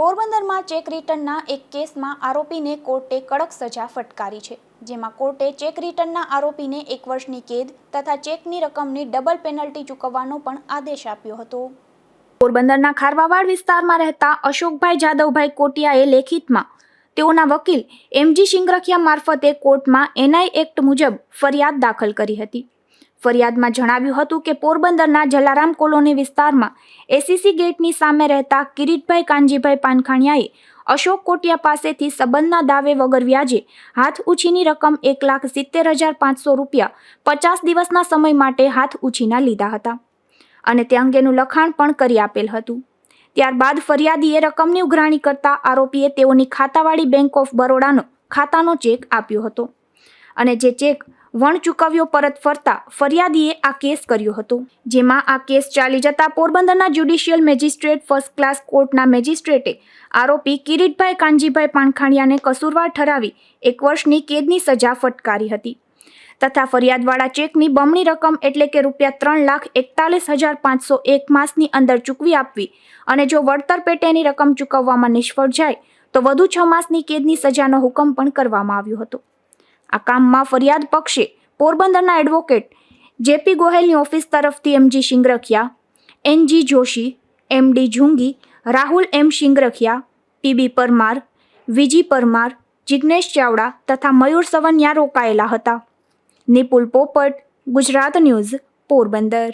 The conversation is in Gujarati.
પોરબંદરમાં ચેક રિટર્નના એક કેસમાં આરોપીને કોર્ટે કડક સજા ફટકારી છે, જેમાં કોર્ટે ચેક રિટર્નના આરોપીને એક વર્ષની કેદ તથા ચેકની રકમની ડબલ પેનલ્ટી ચૂકવવાનો પણ આદેશ આપ્યો હતો. પોરબંદરના ખારવાવાડ વિસ્તારમાં રહેતા અશોકભાઈ જાદવભાઈ કોટિયાએ લેખિતમાં તેઓના વકીલ એમજી સિંગરખિયા મારફતે કોર્ટમાં એનઆઈ એક્ટ મુજબ ફરિયાદ દાખલ કરી હતી. ફરિયાદમાં જણાવ્યું હતું કે પોરબંદરના જલારામ કોલોની વિસ્તારમાં એસીસી ગેટની સામે રહેતા કિરીટભાઈ કાનજીભાઈ પાનખાણિયાએ અશોક કોટિયા પાસેથી સંબંધના દાવે વગર વ્યાજે હાથ ઉછીની રકમ એક લાખ સિત્તેર હજાર પાંચસો રૂપિયા પચાસ દિવસના સમય માટે હાથ ઉછીના લીધા હતા અને તે અંગેનું લખાણ પણ કરી આપેલ હતું. ત્યારબાદ ફરિયાદીએ રકમની ઉઘરાણી કરતા આરોપીએ તેઓની ખાતાવાળી બેંક ઓફ બરોડાનો ખાતાનો ચેક આપ્યો હતો. અને જે ચેક વણ ચૂકવ્યો પરત ફરતા ફરિયાદીએ આ કેસ કર્યો હતો. જેમાં આ કેસ ચાલી જતા પોરબંદરના જ્યુડિશિયલ મેજિસ્ટ્રેટ ફર્સ્ટ ક્લાસ કોર્ટના મેજિસ્ટ્રેટે આરોપી કિરીટભાઈ કાનજીભાઈ પાનખાણિયાને કસૂરવાર ઠરાવી એક વર્ષની કેદની સજા ફટકારી હતી. તથા ફરિયાદવાળા ચેકની બમણી રકમ એટલે કે રૂપિયા ત્રણ લાખ એકતાલીસ હજાર પાંચસો એક માસની અંદર ચૂકવી આપવી અને જો વળતર પેટેની રકમ ચૂકવવામાં નિષ્ફળ જાય, તો વધુ છ માસની કેદની સજાનો હુકમ પણ કરવામાં આવ્યો હતો. આ કામમાં ફરિયાદ પક્ષે પોરબંદરના એડવોકેટ જેપી ગોહેલની ઓફિસ તરફથી MG Shingarkhiya, NG Joshi, MD Zungi, Rahul M Shingarkhiya, PB Parmar, VG Parmar Jignesh Chavda તથા મયુર સવન્યા રોકાયેલા હતા. નિપુલ પોપટ, ગુજરાત ન્યૂઝ, પોરબંદર.